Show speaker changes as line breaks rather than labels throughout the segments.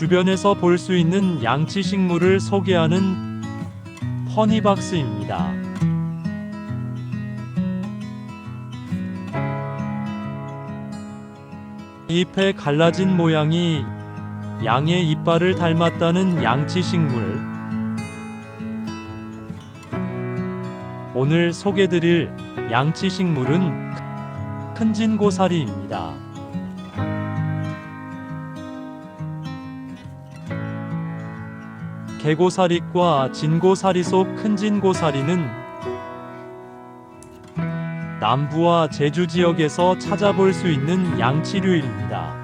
주변에서 볼 수 있는 양치 식물을 소개하는 허니박스입니다. 잎에 갈라진 모양이 양의 이빨을 닮았다는 양치 식물. 오늘 소개드릴 양치 식물은 큰 진고사리입니다. 개고사리과 진고사리 속 큰 진고사리는 남부와 제주 지역에서 찾아볼 수 있는 양치류입니다.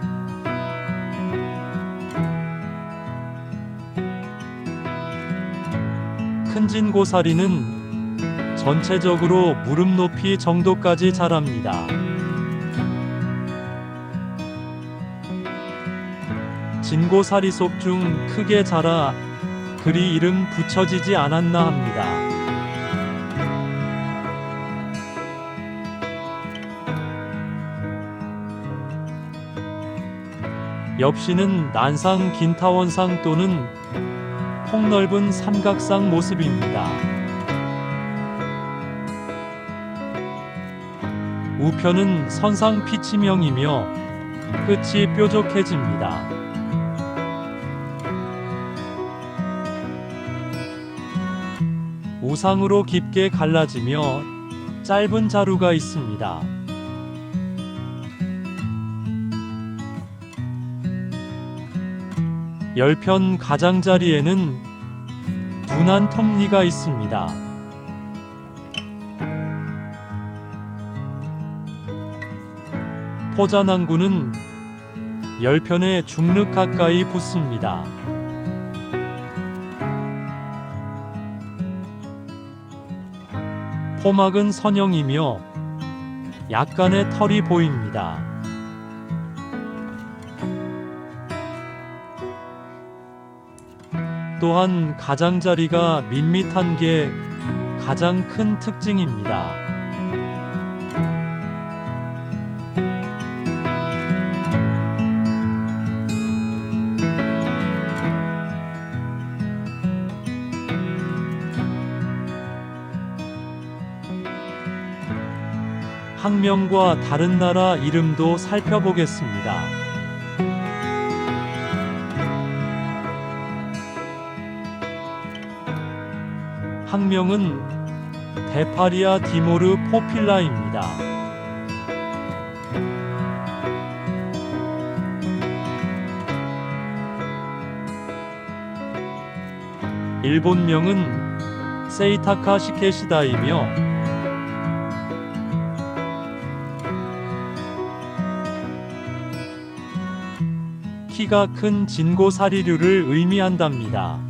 큰 진고사리는 전체적으로 무릎 높이 정도까지 자랍니다. 진고사리 속 중 크게 자라 그리 이름 붙여지지 않았나 합니다. 엽시는 난상 긴타원상 또는 폭넓은 삼각상 모습입니다. 우편은 선상 피치명이며 끝이 뾰족해집니다. 우상으로 깊게 갈라지며 짧은 자루가 있습니다. 열편 가장자리에는 둔한 톱니가 있습니다. 포자낭구는 열편에 중륵 가까이 붙습니다. 포막은 선형이며 약간의 털이 보입니다. 또한 가장자리가 밋밋한 게 가장 큰 특징입니다. 학명과 다른 나라 이름도 살펴보겠습니다. 학명은 데파리아 디모르 포필라입니다. 일본명은 세이타카 시케시다이며 키가 큰 진고사리류를 의미한답니다.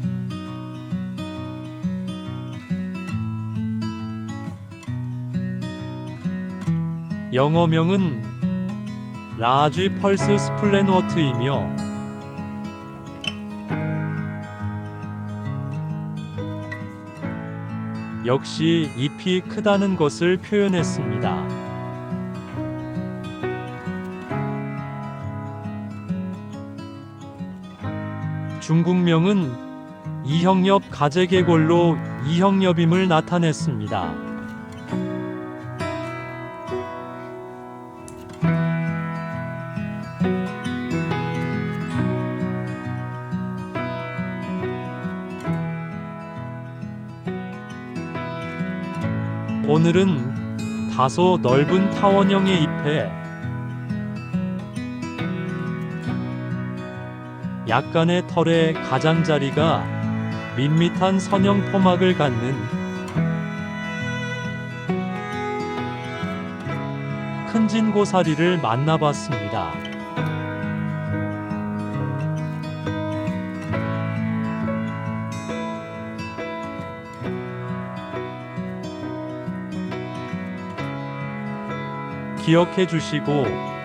영어명은 라지 펄스 스플래너트이며 역시 잎이 크다는 것을 표현했습니다. 중국명은 이형엽 가재개골로 이형엽임을 나타냈습니다. 오늘은 다소 넓은 타원형의 잎에 약간의 털에 가장자리가 밋밋한 선형 포막을 갖는 큰 진고사리를 만나봤습니다. 기억해 주시고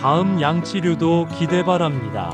다음 양치류도 기대 바랍니다.